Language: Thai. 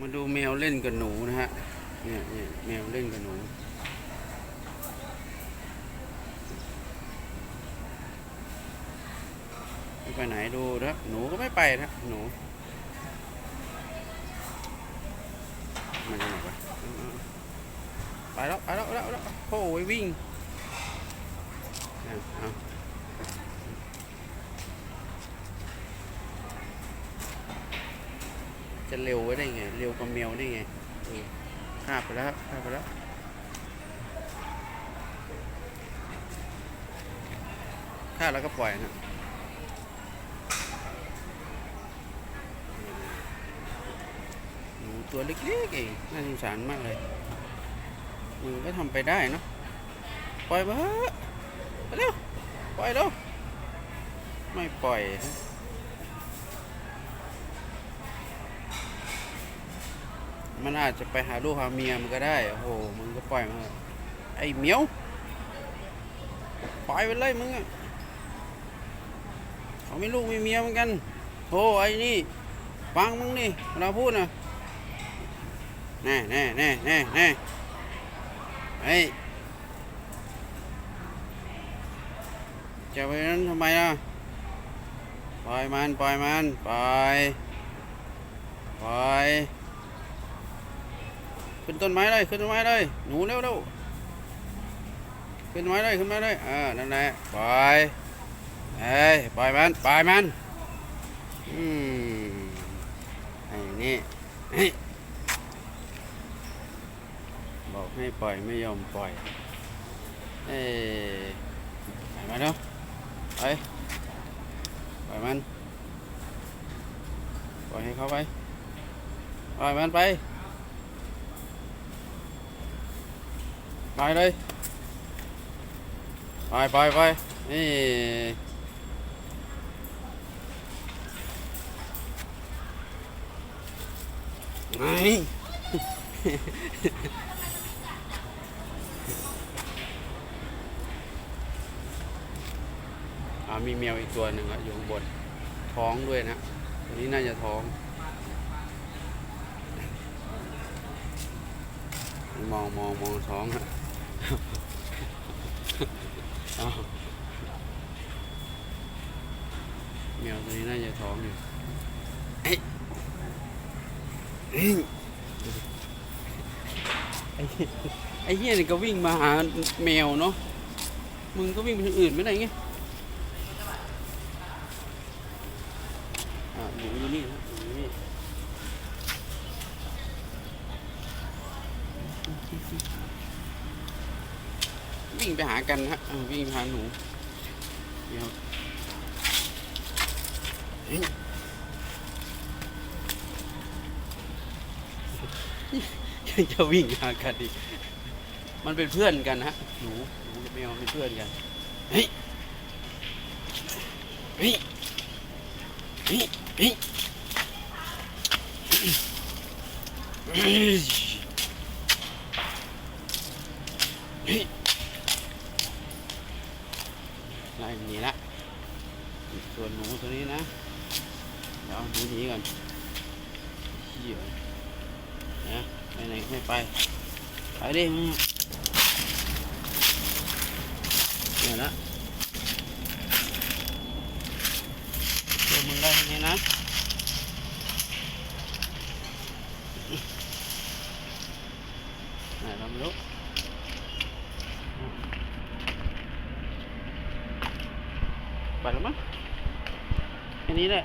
มาดูแมวเล่นกับหนูนะฮะ เนี่ยเนี่ยแมวเล่นกับหนู ไม่ไปไหนดูนะหนูก็ไม่ไปนะหนูมันจะไหนวะไปแล้วไปแล้วไปแล้วแล้วโอ้ยวิ่งเอาเอา จะเร็วไว้ได้ไง เร็วกว่าแมวได้ไงเออข้าบไปแล้วข้าบไปแล้วข้าบแล้วก็ปล่อยนะหนูตัวเล็กๆเองน่าสงสารมากเลยมึงก็ทำไปได้เนอะปล่อยมาเถอะไปเร็วปล่อยเร็วไม่ปล่อยฮะ มันอาจจะไปหาลูกหาเมียมันก็ได้ โอ้โห มึงก็ปล่อยมาเถอะไอ้เหมียว ปล่อยไปเลยมึงอะเขาไม่ลูกไม่เมียเหมือนกันโอ้ไอ้นี่ ฟังมึงนี่เวลาพูดนะแน่แน่แน่แน่แน่เฮ้จะไปนั้นทำไมล่ะ ปล่อยมัน ปล่อยมัน ปล่อย ปล่อย ขึ้นต้นไม้เลยขึ้นต้นไม้เลยหนูเร็วเร็วขึ้นไม้เลยขึ้นไม้เลยเออนั่นแหละปล่อยเฮ้ยปล่อยมันปล่อยมันอืมไอ้นี่เฮ้บอกให้ปล่อยไม่ยอมปล่อยเอ้ยไปมาเนาะไปปล่อยมันปล่อยให้เขาไปปล่อยมันไป ไปเลย ไปไปไปนี่ไงอ่ามีแมวอีกตัวหนึ่งอะอยู่ข้างบน ท้องด้วยนะตัวนี้น่าจะท้องมองมองมองท้องฮะ แมวตัวนี้น่าจะท้องอยู่เอ้ยเอ้ยไอ้ไอ้เหี้ยนี่ก็วิ่งมาหาแมวเนาะ มึงก็วิ่งไปทางอื่นไม่ได้ไงอ่าหนูอยู่นี่นะหนูอยู่นี่ วิ่งไปหากันฮะวิ่งหาหนูเดี๋ยวยังจะวิ่งหากันอีกมันเป็นเพื่อนกันฮะหนูหนูกับแมวเป็นเพื่อนกันเฮ้ยเฮ้ยเฮ้ยเฮ้ยเฮ้ยเฮ้ย ไล่หนีละส่วนหนูตัวนี้นะเดี๋ยวเอาหนูหนีก่อนเหี้ยนะไปไหนไม่ไป ไปดิมึงเนี่ยละตัวมึงได้ยังไงนะไหนเราไม่ ไปแล้วมั้งอันนี้แหละ